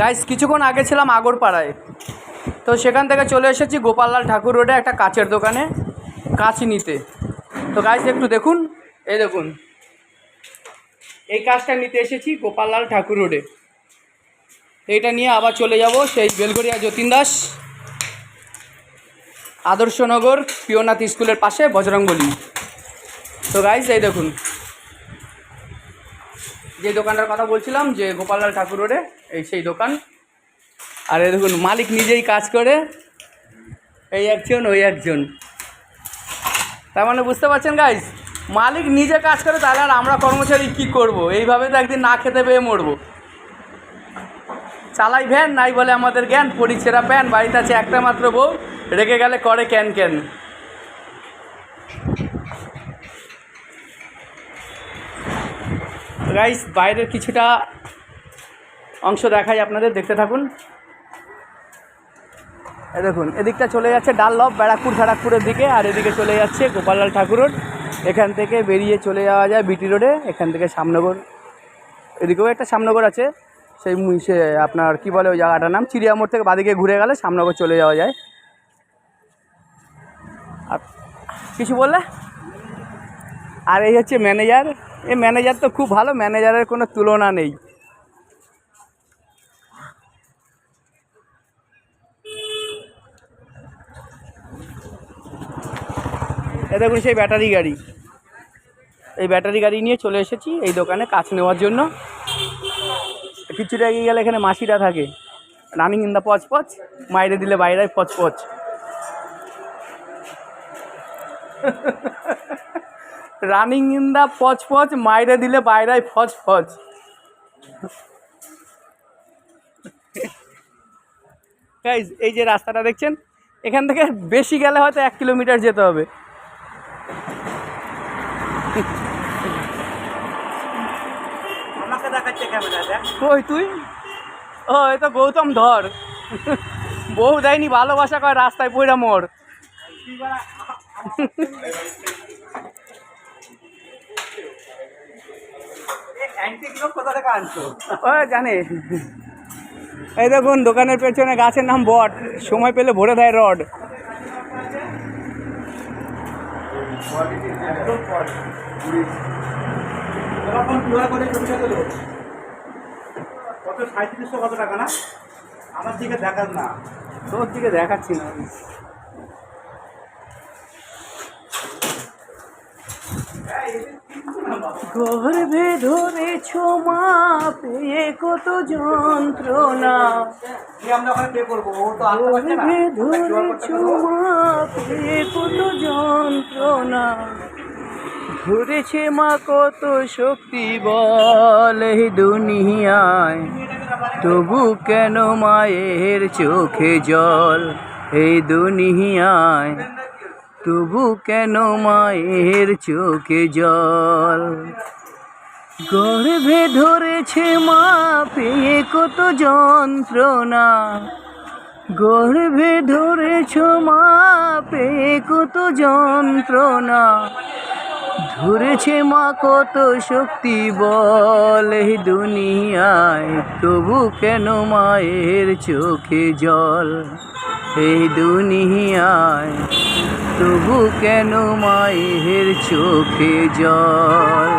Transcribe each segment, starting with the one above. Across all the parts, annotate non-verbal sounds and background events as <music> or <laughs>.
Guys কিছুক্ষণ আগে ছিলাম আগরপাড়ায়। তো সেখান থেকে চলে এসেছি গোপাললাল ঠাকুর রোডে একটা কাচের দোকানে কাঁচ নিতে। তো গাইস একটু দেখুন। এই দেখুন। এই কাজটা নিতে এসেছি গোপাললাল ঠাকুর রোডে। এইটা নিয়ে আবার চলে যাব সেই বেলগড়িয়া যতীন দাস আদর্শনগর পিওনাথ স্কুলের পাশে বজরংবলী। তো গাইস এই দেখুন। যে দোকানটার কথা বলছিলাম, যে গোপাললাল ঠাকুর রোডে, এই সেই দোকান। আর এই দেখুন, মালিক নিজেই কাজ করে। এই একজন, ওই একজন। তার মানে বুঝতে পারছেন গাইজ মালিক নিজে কাজ করে, তাহলে আর আমরা কর্মচারী কি করব? এইভাবে তো একদিন না খেতে পেয়ে মরবো। চালাই ভ্যান, নাই বলে আমাদের জ্ঞান, পরিছেরা প্যান, বাড়িতে আছে একটা মাত্র বউ রেখে গেলে করে ক্যান ক্যান। গাইস বাইরের কিছুটা অংশ দেখাই আপনাদের, দেখতে থাকুন। এ দেখুন, এদিকটা চলে যাচ্ছে ডাললব ব্যারাকপুর ফ্যারাকপুরের দিকে, আর এদিকে চলে যাচ্ছে গোপাললাল ঠাকুর এখান থেকে বেরিয়ে চলে যাওয়া যায় বিটি রোডে, এখান থেকে সামনগর এদিকেও একটা সামনগর আছে, সেই সে আপনার কি বলে ওই জায়গাটার নাম? চিড়িয়ামোড় থেকে বাদিকে ঘুরে গেলে সামনগর চলে যাওয়া যায়। আর কিছু বললে? আর এই হচ্ছে ম্যানেজার। এই ম্যানেজার তো খুব ভালো ম্যানেজারের কোনো তুলনা নেই। এ দেখুন সেই ব্যাটারি গাড়ি। এই ব্যাটারি গাড়ি নিয়ে চলে এসেছি এই দোকানে কাজ নেওয়ার জন্য। কিছুটা এগিয়ে গেলে এখানে মাসিরা থাকে। রানিং ইন দ্য পচ পচ মাইরে দিলে বাইরে পচ পচ <laughs> রানিং ইন দ্য পচ পচ মাইরে দিলে বাইরায় ফচ ফচ গাইজ এই যে রাস্তাটা দেখছেন এখান থেকে বেশি গেলে হয়তো এক কিলোমিটার যেতে হবে। কই তুই? ও এ তো গৌতম ধর। বউ দেয়নি ভালোবাসা কয় রাস্তায় পইরা মোড় ও জানে। এই দেখুন দোকানের পেছনে গাছের নাম বট। সময় পেলে ভরে দেয় রড। কত সাঁত্রিশশো কত টাকা না? আমার দিকে দেখার না। তোর দিকে দেখাচ্ছি না। গর্ভে ধরেছ মা পেয়ে কত যন্ত্রণা। গর্ভে ধরেছ। মা পেয়ে কত যন্ত্রণা। ধরেছে মা কত শক্তি বল এই দুনিয়ায়। তবু কেন মায়ের চোখে জল এই দুনিয়ায়? তবু কেন মায়ের চোখে জল? গর্ভে ধরেছে মা, পেয়ে কত যন্ত্রণা। গর্ভে ধরেছ মা, পেয়ে কত যন্ত্রণা। ধরেছে মা, কত শক্তি বল এই দুনিয়ায়, তবু কেন মায়ের চোখে জল? এই দুনিয়ায় তবু কেন মায়ের চোখে জল?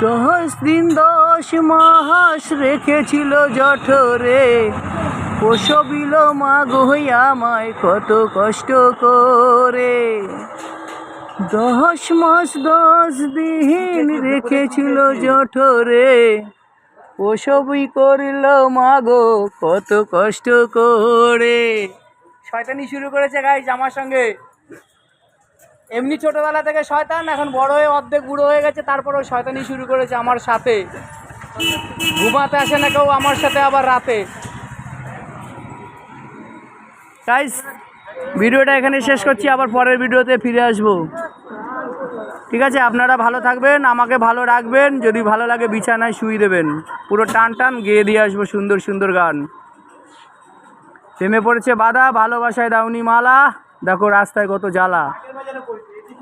দশ দিন দশ মাস রেখেছিল জঠরে পোষবিল মা গহইয়া আমায় কত কষ্ট করে। দশ মাস দশ দিন রেখেছিল জঠরে ওসবই করল মাগো কত কষ্ট করে। শয়তানি শুরু করেছে গাইজ আমার সঙ্গে। এমনি ছোটবেলা থেকে শয়তান, এখন বড় হয়ে অর্ধেক বুড়ো হয়ে গেছে, তারপরেও শয়তানি শুরু করেছে আমার সাথে। ঘুমাতে আসে না কেউ, আমার সাথে আবার রাতে। গাইজ ভিডিওটা এখানে শেষ করছি, আবার পরের ভিডিওতে ফিরে আসব। ঠিক আছে, আপনারা ভালো থাকবেন, আমাকে ভালো রাখবেন, যদি ভালো লাগে বিছানায় শুয়ে দেবেন। পুরো টান টান গেয়ে দিয়ে আসব সুন্দর সুন্দর গান। প্রেমে পড়েছে বাধা ভালোবাসায় দাউনি মালা। দেখো রাস্তায় কত জ্বালা।